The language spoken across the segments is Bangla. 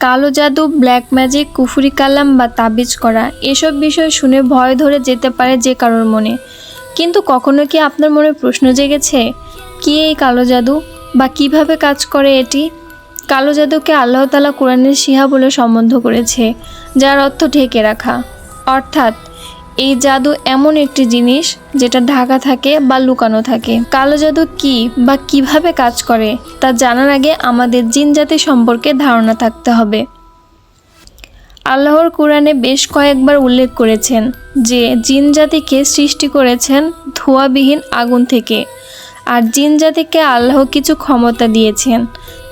কালো জাদু ব্ল্যাক ম্যাজিক কুফুরি কালাম বা তাবিজ করা, এসব বিষয় শুনে ভয় ধরে যেতে পারে যে কারোর মনে। কিন্তু কখনো কি আপনার মনে প্রশ্ন জেগেছে, কি এই কালো জাদু বা কীভাবে কাজ করে এটি? কালো জাদুকে আল্লাহতালা কোরআনের সিহা বলে সম্বন্ধ করেছে, যার অর্থ ঢেকে রাখা। অর্থাৎ এই জাদু এমন একটি জিনিস যেটা ঢাকা থাকে বা লুকানো থাকে। কালো জাদু কি বা কীভাবে কাজ করে তা জানার আগে আমাদের জিন জাতি সম্পর্কে ধারণা থাকতে হবে। আল্লাহর কোরআনে বেশ কয়েকবার উল্লেখ করেছেন যে, জিন জাতিকে সৃষ্টি করেছেন ধোঁয়াবিহীন আগুন থেকে আর জিন জাতিকে আল্লাহ কিছু ক্ষমতা দিয়েছেন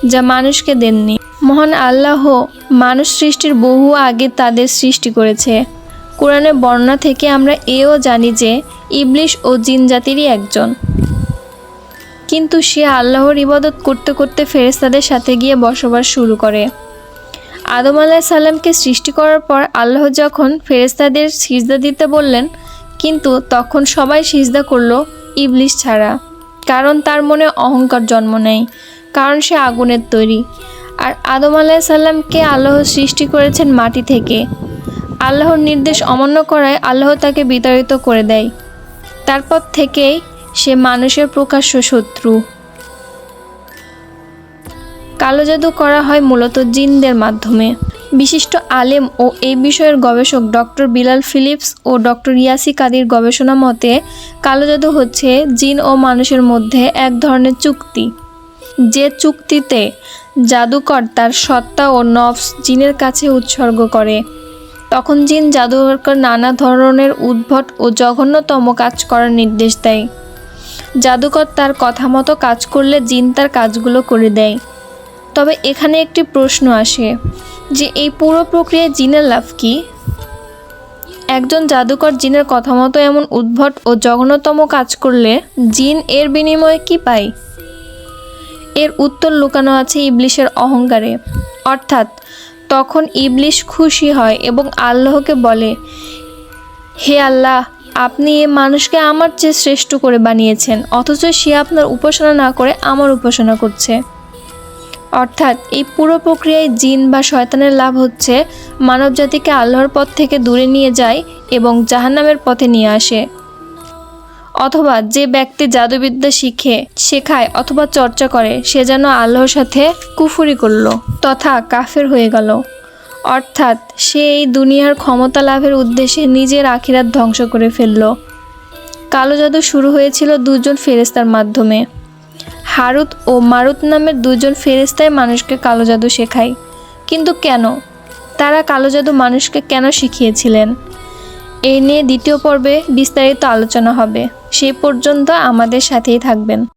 যা মানুষকে দেননি। মহান আল্লাহ মানুষ সৃষ্টির বহু আগে তাদের সৃষ্টি করেছে। কোরআনের বর্ণনা থেকে আমরা এও জানি যে ইবলিশ ও জিন জাতিরই একজন। কিন্তু সে আল্লাহর ইবাদত করতে করতে ফেরেস্তাদের সাথে গিয়ে বসবাস শুরু করে। আদম আলাহ সাল্লামকে সৃষ্টি করার পর আল্লাহ যখন ফেরেস্তাদের সিজদা দিতে বললেন, কিন্তু তখন সবাই সিজদা করল ইবলিশ ছাড়া। কারণ তার মনে অহংকার জন্ম নেয় কারণ সে আগুনের তৈরি। আর আদম আলাহ সাল্লামকে আল্লাহ সৃষ্টি করেছেন মাটি থেকে। আল্লাহর নির্দেশ অমান্য করায় আল্লাহ তাকে বিতাড়িত করে দেয়। তারপর থেকেই সে মানুষের প্রকাশ্য শত্রু। কালো জাদু করা হয় মূলত জিনদের মাধ্যমে। বিশিষ্ট আলেম ও এই বিষয়ের গবেষক ডক্টর বিলাল ফিলিপস ও ডক্টর ইয়াসি কাদির গবেষণা মতে, কালো জাদু হচ্ছে জিন ও মানুষের মধ্যে এক ধরনের চুক্তি। যে চুক্তিতে জাদুকর তার সত্তা ও নফস জিনের কাছে উৎসর্গ করে। তখন জিন জাদুকর নানা ধরনের উদ্ভট ও জঘন্যতম কাজ করার নির্দেশ দেয়। জাদুকর তার কথা মতো কাজ করলে জিন তার কাজগুলো করে দেয়। তবে এখানে একটি প্রশ্ন আসে যে এই পুরো প্রক্রিয়ায় জিনের লাভ কি? একজন জাদুকর জিনের কথা মতো এমন উদ্ভট ও জঘন্যতম কাজ করলে জিন এর বিনিময়ে কি পায়? এর উত্তর লুকানো আছে ইবলিশের অহংকারে। অর্থাৎ তখন ইবলিশ খুশি হয় এবং আল্লাহকে বলে, হে আল্লাহ, আপনি এ মানুষকে আমার চেয়ে শ্রেষ্ঠ করে বানিয়েছেন, অথচ সে আপনার উপাসনা না করে আমার উপাসনা করছে। অর্থাৎ এই পুরো প্রক্রিয়ায় জিন বা শয়তানের লাভ হচ্ছে মানবজাতিকে আল্লাহর পথ থেকে দূরে নিয়ে যায় এবং জাহান্নামের পথে নিয়ে আসে। অথবা যে ব্যক্তি জাদুবিদ্যা শিখে, শেখায় অথবা চর্চা করে, সে যেন আল্লাহর সাথে কুফুরি করল, তথা কাফের হয়ে গেল। অর্থাৎ সে এই দুনিয়ার ক্ষমতা লাভের উদ্দেশ্যে নিজের আখিরাত ধ্বংস করে ফেলল। কালো জাদু শুরু হয়েছিল দুজন ফেরেস্তার মাধ্যমে। হারুত ও মারুত নামের দুজন ফেরেস্তায় মানুষকে কালো জাদু শেখায়। কিন্তু কেন? তারা কালো জাদু মানুষকে কেন শিখিয়েছিলেন? এই নিয়ে দ্বিতীয় পর্বে বিস্তারিত আলোচনা হবে। সেই পর্যন্ত আমাদের সাথেই থাকবেন।